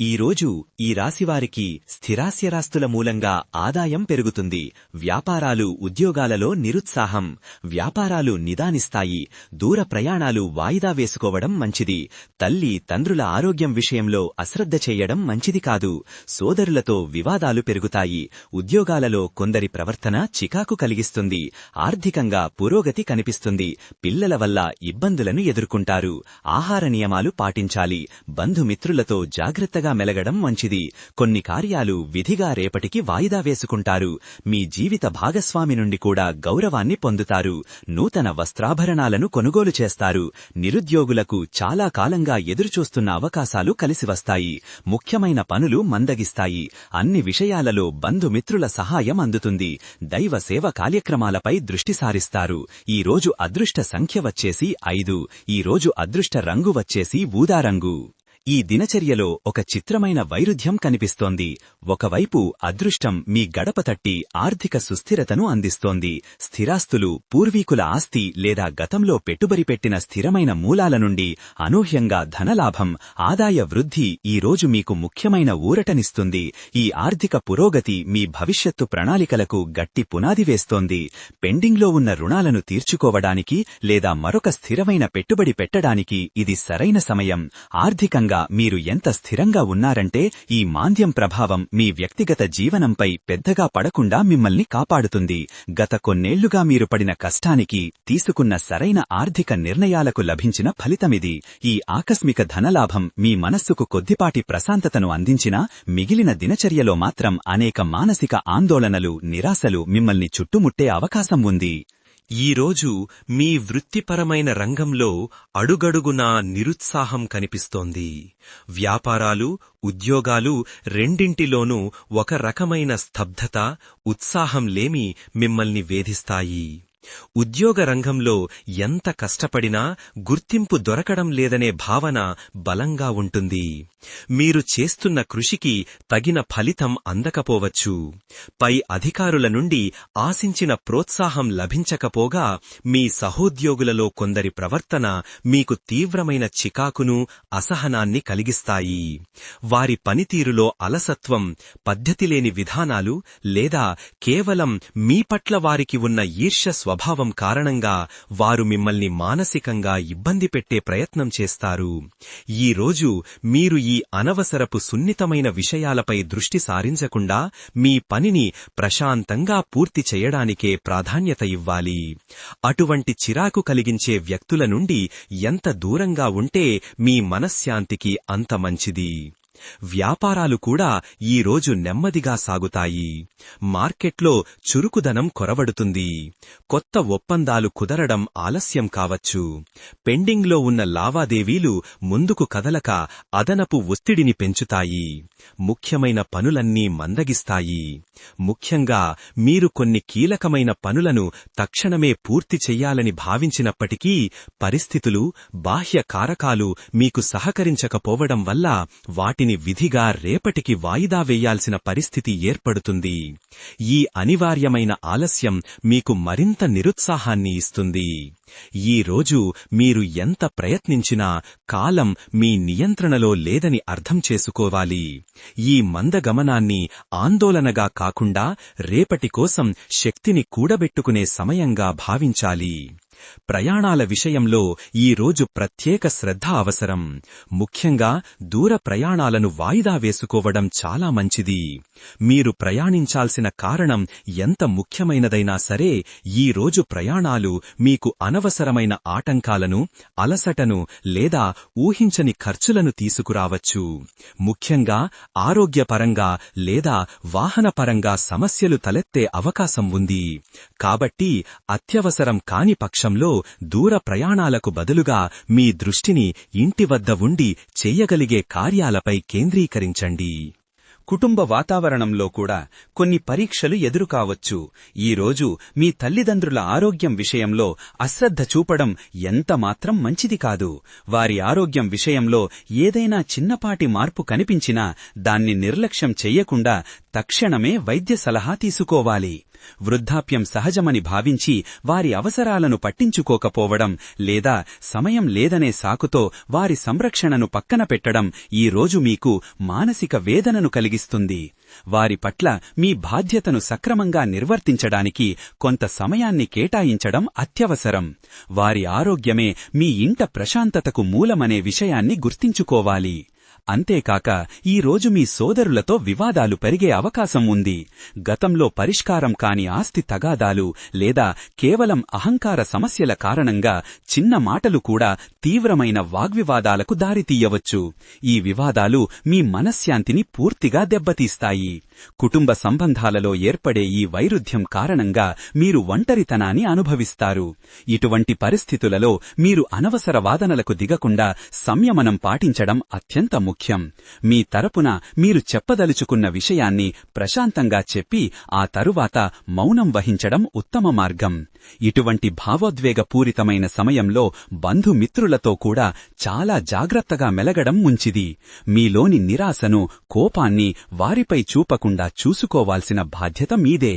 ఈ రోజు ఈ రాశివారికి స్థిరాస్యరాస్తుల మూలంగా ఆదాయం పెరుగుతుంది. వ్యాపారాలు ఉద్యోగాలలో నిరుత్సాహం. వ్యాపారాలు నిదానిస్తాయి. దూర ప్రయాణాలు వాయిదా వేసుకోవడం మంచిది. తల్లి తండ్రుల ఆరోగ్యం విషయంలో అశ్రద్ధ చేయడం మంచిది కాదు. సోదరులతో వివాదాలు పెరుగుతాయి. ఉద్యోగాలలో కొందరి ప్రవర్తన చికాకు కలిగిస్తుంది. ఆర్థికంగా పురోగతి కనిపిస్తుంది. పిల్లల వల్ల ఇబ్బందులను ఎదుర్కొంటారు. ఆహార నియమాలు పాటించాలి. బంధుమిత్రులతో జాగ్రత్తగా మెలగడం మంచిది. కొన్ని కార్యాలు విధిగా రేపటికి వాయిదా వేసుకుంటారు. మీ జీవిత భాగస్వామి నుండి కూడా గౌరవాన్ని పొందుతారు. నూతన వస్త్రాభరణాలను కొనుగోలు చేస్తారు. నిరుద్యోగులకు చాలా కాలంగా ఎదురుచూస్తున్న అవకాశాలు కలిసివస్తాయి ముఖ్యమైన పనులు మందగిస్తాయి. అన్ని విషయాలలో బంధుమిత్రుల సహాయం అందుతుంది. దైవ సేవ కార్యక్రమాలపై దృష్టి సారిస్తారు. ఈ రోజు అదృష్ట సంఖ్య వచ్చేసి ఐదు. ఈ రోజు అదృష్ట రంగు వచ్చేసి ఊదారంగు ఈ దినచర్యలో ఒక చిత్రమైన వైరుధ్యం కనిపిస్తోంది. ఒకవైపు అదృష్టం మీ గడప తట్టి ఆర్థిక సుస్థిరతను అందిస్తోంది. స్థిరాస్తులు పూర్వీకుల ఆస్తి లేదా గతంలో పెట్టుబడి పెట్టిన స్థిరమైన మూలాల నుండి అనూహ్యంగా ధనలాభం ఆదాయ వృద్ధి ఈ రోజు మీకు ముఖ్యమైన ఊరటనిస్తుంది. ఈ ఆర్థిక పురోగతి మీ భవిష్యత్తు ప్రణాళికలకు గట్టి పునాది వేస్తోంది. పెండింగ్లో ఉన్న రుణాలను తీర్చుకోవడానికి లేదా మరొక స్థిరమైన పెట్టుబడి పెట్టడానికి ఇది సరైన సమయం. ఆర్థికంగా మీరు ఎంత స్థిరంగా ఉన్నారంటే ఈ మాంద్యం ప్రభావం మీ వ్యక్తిగత జీవనంపై పెద్దగా పడకుండా మిమ్మల్ని కాపాడుతుంది. గత కొన్నేళ్ళుగా మీరు పడిన కష్టానికి తీసుకున్న సరైన ఆర్థిక నిర్ణయాలకు లభించిన ఫలితమిది. ఈ ఆకస్మిక ధనలాభం మీ మనస్సుకు కొద్దిపాటి ప్రశాంతతను అందించినా మిగిలిన దినచర్యలో మాత్రం అనేక మానసిక ఆందోళనలు నిరాశలు మిమ్మల్ని చుట్టుముట్టే అవకాశం ఉంది. ఈరోజు మీ వృత్తిపరమైన రంగంలో అడుగడుగునా నిరుత్సాహం కనిపిస్తోంది. వ్యాపారాలు ఉద్యోగాలు రెండింటిలోనూ ఒక రకమైన స్తబ్ధత ఉత్సాహం లేమి మిమ్మల్ని వేధిస్తాయి. ఉద్యోగ రంగంలో ఎంత కష్టపడినా గుర్తింపు దొరకడం లేదనే భావన బలంగా ఉంటుంది. మీరు చేస్తున్న కృషికి తగిన ఫలితం అందకపోవచ్చు. పై అధికారుల నుండి ఆశించిన ప్రోత్సాహం లభించకపోగా మీ సహోద్యోగులలో కొందరి ప్రవర్తన మీకు తీవ్రమైన చికాకును అసహనాన్ని కలిగిస్తాయి. వారి పనితీరులో అలసత్వం పద్ధతిలేని విధానాలు లేదా కేవలం మీ పట్ల వారికి ఉన్న ఈర్ష్య స్వభావం కారణంగా వారు మిమ్మల్ని మానసికంగా ఇబ్బంది పెట్టే ప్రయత్నం చేస్తారు. ఈ రోజు మీరు ఈ అనవసరపు సున్నితమైన విషయాలపై దృష్టి సారించకుండా మీ పనిని ప్రశాంతంగా పూర్తి చేయడానికే ప్రాధాన్యత ఇవ్వాలి. అటువంటి చిరాకు కలిగించే వ్యక్తుల నుండి ఎంత దూరంగా ఉంటే మీ మనశ్శాంతికి అంత మంచిది. వ్యాపారాలు కూడా ఈ రోజు నెమ్మదిగా సాగుతాయి. మార్కెట్లో చురుకుదనం కొరవడుతుంది. కొత్త ఒప్పందాలు కుదరడం ఆలస్యం కావచ్చు. పెండింగ్లో ఉన్న లావాదేవీలు ముందుకు కదలక అదనపు ఒత్తిడిని పెంచుతాయి. ముఖ్యమైన పనులన్నీ మందగిస్తాయి. ముఖ్యంగా మీరు కొన్ని కీలకమైన పనులను తక్షణమే పూర్తి చెయ్యాలని భావించినప్పటికీ పరిస్థితులు బాహ్య కారకాలు మీకు సహకరించకపోవడం వల్ల వాటిని విధిగా రేపటికి వాయిదా వేయాల్సిన పరిస్థితి ఏర్పడుతుంది. ఈ అనివార్యమైన ఆలస్యం మీకు మరింత నిరుత్సాహాన్ని ఇస్తుంది. ఈ రోజు మీరు ఎంత ప్రయత్నించినా కాలం మీ నియంత్రణలో లేదని అర్థం చేసుకోవాలి. ఈ మందగమనాన్ని ఆందోళనగా కాకుండా రేపటి కోసం శక్తిని కూడబెట్టుకునే సమయంగా భావించాలి. ప్రయాణాల విషయంలో ఈ రోజు ప్రత్యేక శ్రద్ధ అవసరం. ముఖ్యంగా దూర ప్రయాణాలను వాయిదా వేసుకోవడం చాలా మంచిది. మీరు ప్రయాణించాల్సిన కారణం ఎంత ముఖ్యమైనదైనా సరే ఈ రోజు ప్రయాణాలు మీకు అనవసరమైన ఆటంకాలను అలసటను లేదా ఊహించని ఖర్చులను తీసుకురావచ్చు. ముఖ్యంగా ఆరోగ్యపరంగా లేదా వాహనపరంగా సమస్యలు తలెత్తే అవకాశం ఉంది. కాబట్టి అత్యవసరం కాని పక్షం పక్షంలో దూర ప్రయాణాలకు బదులుగా మీ దృష్టిని ఇంటి వద్ద ఉండి చేయగలిగే కార్యాలపై కేంద్రీకరించండి. కుటుంబ వాతావరణంలో కూడా కొన్ని పరీక్షలు ఎదురుకావచ్చు. ఈరోజు మీ తల్లిదండ్రుల ఆరోగ్యం విషయంలో అశ్రద్ధ చూపడం ఎంతమాత్రం మంచిది కాదు. వారి ఆరోగ్యం విషయంలో ఏదైనా చిన్నపాటి మార్పు కనిపించినా దాన్ని నిర్లక్ష్యం చెయ్యకుండా తక్షణమే వైద్య సలహా తీసుకోవాలి. వృద్ధాప్యం సహజమని భావించి వారి అవసరాలను పట్టించుకోకపోవడం లేదా సమయం లేదనే సాకుతో వారి సంరక్షణను పక్కన పెట్టడం ఈ రోజు మీకు మానసిక వేదనను కలిగిస్తుంది. వారి పట్ల మీ బాధ్యతను సక్రమంగా నిర్వర్తించడానికి కొంత సమయాన్ని కేటాయించడం అత్యవసరం. వారి ఆరోగ్యమే మీ ఇంట ప్రశాంతతకు మూలమనే విషయాన్ని గుర్తించుకోవాలి. అంతేకాక ఈ రోజు మీ సోదరులతో వివాదాలు పెరిగే అవకాశం ఉంది. గతంలో పరిష్కారం కాని ఆస్తి తగాదాలు లేదా కేవలం అహంకార సమస్యల కారణంగా చిన్న మాటలు కూడా తీవ్రమైన వాగ్వివాదాలకు దారితీయవచ్చు. ఈ వివాదాలు మీ మనశ్శాంతిని పూర్తిగా దెబ్బతీస్తాయి. కుటుంబ సంబంధాలలో ఏర్పడే ఈ వైరుధ్యం కారణంగా మీరు ఒంటరితనాన్ని అనుభవిస్తారు. ఇటువంటి పరిస్థితులలో మీరు అనవసర వాదనలకు దిగకుండా సంయమనం పాటించడం అత్యంత ముఖ్యం. ముఖ్యం. మీ తరపున మీరు చెప్పదలుచుకున్న విషయాన్ని ప్రశాంతంగా చెప్పి ఆ తరువాత మౌనం వహించడం ఉత్తమ మార్గం. ఇటువంటి భావోద్వేగపూరితమైన సమయంలో బంధుమిత్రులతో కూడా చాలా జాగ్రత్తగా మెలగడం ముంచిది. మీలోని నిరాశను కోపాన్ని వారిపై చూపకుండా చూసుకోవాల్సిన బాధ్యత మీదే.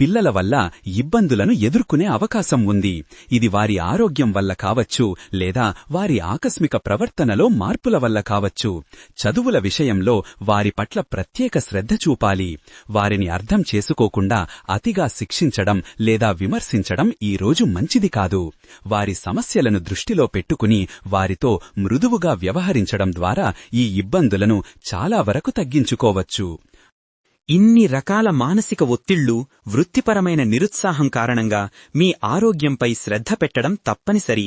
పిల్లల వల్ల ఇబ్బందులను ఎదుర్కొనే అవకాశం ఉంది. ఇది వారి ఆరోగ్యం వల్ల కావచ్చు లేదా వారి ఆకస్మిక ప్రవర్తనలో మార్పుల వల్ల కావచ్చు. చదువుల విషయంలో వారి పట్ల ప్రత్యేక శ్రద్ధ చూపాలి. వారిని అర్థం చేసుకోకుండా అతిగా శిక్షించడం లేదా విమర్శించడం ఈ రోజు మంచిది కాదు. వారి సమస్యలను దృష్టిలో పెట్టుకుని వారితో మృదువుగా వ్యవహరించడం ద్వారా ఈ ఇబ్బందులను చాలా వరకు తగ్గించుకోవచ్చు. ఇన్ని రకాల మానసిక ఒత్తిళ్ళు వృత్తిపరమైన నిరుత్సాహం కారణంగా మీ ఆరోగ్యంపై శ్రద్ధ పెట్టడం తప్పనిసరి.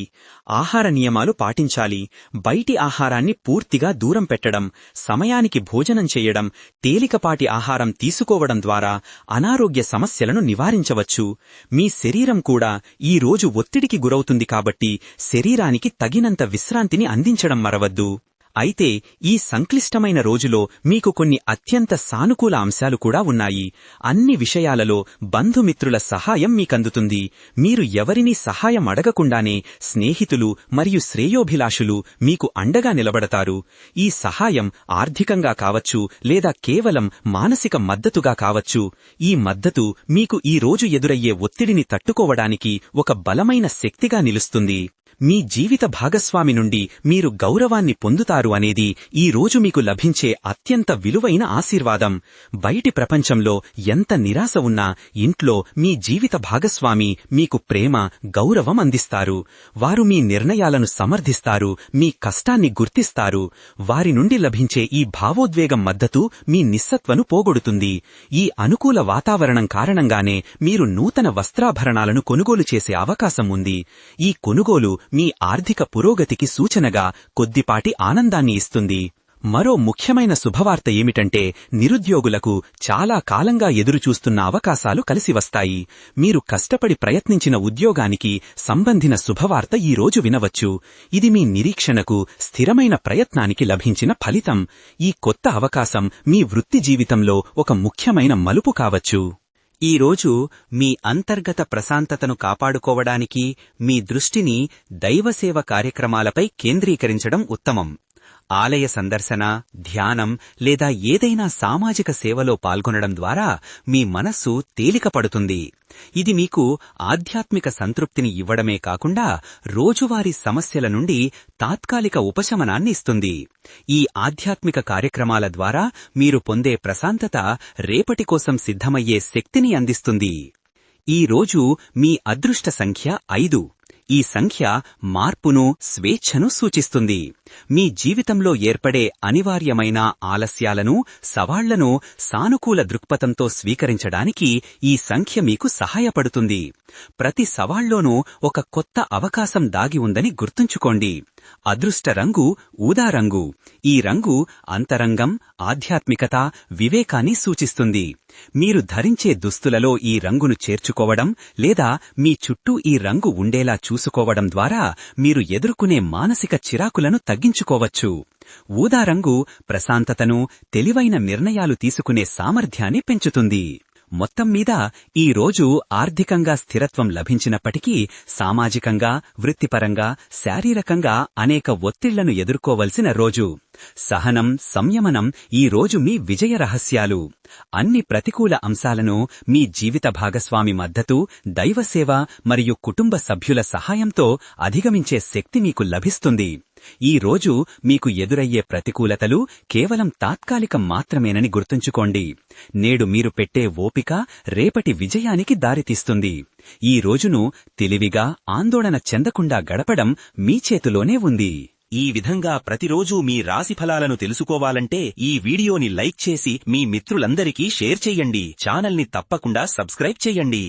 ఆహార నియమాలు పాటించాలి. బయటి ఆహారాన్ని పూర్తిగా దూరం పెట్టడం సమయానికి భోజనం చేయడం తేలికపాటి ఆహారం తీసుకోవడం ద్వారా అనారోగ్య సమస్యలను నివారించవచ్చు. మీ శరీరం కూడా ఈ రోజు ఒత్తిడికి గురవుతుంది కాబట్టి శరీరానికి తగినంత విశ్రాంతిని అందించడం మరవద్దు. అయితే ఈ సంక్లిష్టమైన రోజులో మీకు కొన్ని అత్యంత సానుకూల అంశాలు కూడా ఉన్నాయి. అన్ని విషయాలలో బంధుమిత్రుల సహాయం మీకందుతుంది. మీరు ఎవరినీ సహాయం అడగకుండానే స్నేహితులు మరియు శ్రేయోభిలాషులు మీకు అండగా నిలబడతారు. ఈ సహాయం ఆర్థికంగా కావచ్చు లేదా కేవలం మానసిక మద్దతుగా కావచ్చు. ఈ మద్దతు మీకు ఈ రోజు ఎదురయ్యే ఒత్తిడిని తట్టుకోవడానికి ఒక బలమైన శక్తిగా నిలుస్తుంది. మీ జీవిత భాగస్వామి నుండి మీరు గౌరవాన్ని పొందుతారు అనేది ఈ రోజు మీకు లభించే అత్యంత విలువైన ఆశీర్వాదం. బయటి ప్రపంచంలో ఎంత నిరాశ ఉన్నా ఇంట్లో మీ జీవిత భాగస్వామి మీకు ప్రేమ గౌరవం అందిస్తారు. వారు మీ నిర్ణయాలను సమర్థిస్తారు మీ కష్టాన్ని గుర్తిస్తారు. వారి నుండి లభించే ఈ భావోద్వేగం మద్దతు మీ నిస్సత్వను పోగొడుతుంది. ఈ అనుకూల వాతావరణం కారణంగానే మీరు నూతన వస్త్రాభరణాలను కొనుగోలు చేసే అవకాశం ఉంది. ఈ కొనుగోలు మీ ఆర్థిక పురోగతికి సూచనగా కొద్దిపాటి ఆనందాన్ని ఇస్తుంది. మరో ముఖ్యమైన శుభవార్త ఏమిటంటే నిరుద్యోగులకు చాలా కాలంగా ఎదురుచూస్తున్న అవకాశాలు కలిసివస్తాయి మీరు కష్టపడి ప్రయత్నించిన ఉద్యోగానికి సంబంధిన శుభవార్త ఈ రోజు వినవచ్చు. ఇది మీ నిరీక్షణకు స్థిరమైన ప్రయత్నానికి లభించిన ఫలితం. ఈ కొత్త అవకాశం మీ వృత్తి జీవితంలో ఒక ముఖ్యమైన మలుపు కావచ్చు. ఈ రోజు మీ అంతర్గత ప్రశాంతతను కాపాడుకోవడానికి మీ దృష్టిని దైవసేవ కార్యక్రమాలపై కేంద్రీకరించడం ఉత్తమం. ఆలయ సందర్శన ధ్యానం లేదా ఏదైనా సామాజిక సేవలో పాల్గొనడం ద్వారా మీ మనస్సు తేలికపడుతుంది. ఇది మీకు ఆధ్యాత్మిక సంతృప్తిని ఇవ్వడమే కాకుండా రోజువారీ సమస్యల నుండి తాత్కాలిక ఉపశమనాన్ని ఇస్తుంది. ఈ ఆధ్యాత్మిక కార్యక్రమాల ద్వారా మీరు పొందే ప్రశాంతత రేపటి కోసం సిద్ధమయ్యే శక్తిని అందిస్తుంది. ఈ రోజు మీ అదృష్ట సంఖ్య ఐదు. ఈ సంఖ్య మార్పును స్వేచ్ఛను సూచిస్తుంది. మీ జీవితంలో ఏర్పడే అనివార్యమైన ఆలస్యాలను సవాళ్ళను సానుకూల దృక్పథంతో స్వీకరించడానికి ఈ సంఖ్య మీకు సహాయపడుతుంది. ప్రతి సవాళ్ళోనూ ఒక కొత్త అవకాశం దాగి ఉందని గుర్తుంచుకోండి. అదృష్ట రంగు ఊదా రంగు. ఈ రంగు అంతరంగం ఆధ్యాత్మికత వివేకాన్ని సూచిస్తుంది. మీరు ధరించే దుస్తులలో ఈ రంగును చేర్చుకోవడం లేదా మీ చుట్టూ ఈ రంగు ఉండేలా చూసుకోవడం ద్వారా మీరు ఎదుర్కొనే మానసిక చిరాకులను తగ్గించుకోవచ్చు. ఊదా రంగు ప్రశాంతతను తెలివైన నిర్ణయాలు తీసుకునే సామర్థ్యాన్ని పెంచుతుంది. మొత్తం మీద ఈ రోజు ఆర్థికంగా స్థిరత్వం లభించినప్పటికీ సామాజికంగా వృత్తిపరంగా శారీరకంగా అనేక ఒత్తిళ్ళను ఎదుర్కోవలసిన రోజు. సహనం సంయమనం ఈ రోజు మీ విజయ రహస్యాలు. అన్ని ప్రతికూల అంశాలను మీ జీవిత భాగస్వామి మద్దతు దైవసేవ మరియు కుటుంబ సభ్యుల సహాయంతో అధిగమించే శక్తి మీకు లభిస్తుంది. ఈ రోజు మీకు ఎదురయ్యే ప్రతికూలతలు కేవలం తాత్కాలికం మాత్రమేనని గుర్తుంచుకోండి. నేడు మీరు పెట్టే ఓపిక రేపటి విజయానికి దారితీస్తుంది. ఈ రోజును తెలివిగా ఆందోళన చెందకుండా గడపడం మీ చేతిలోనే ఉంది. ఈ విధంగా ప్రతిరోజూ మీ రాశి ఫలాలను తెలుసుకోవాలంటే ఈ వీడియోని లైక్ చేసి మీ మిత్రులందరికీ షేర్ చెయ్యండి ఛానల్ని తప్పకుండా సబ్స్క్రైబ్ చెయ్యండి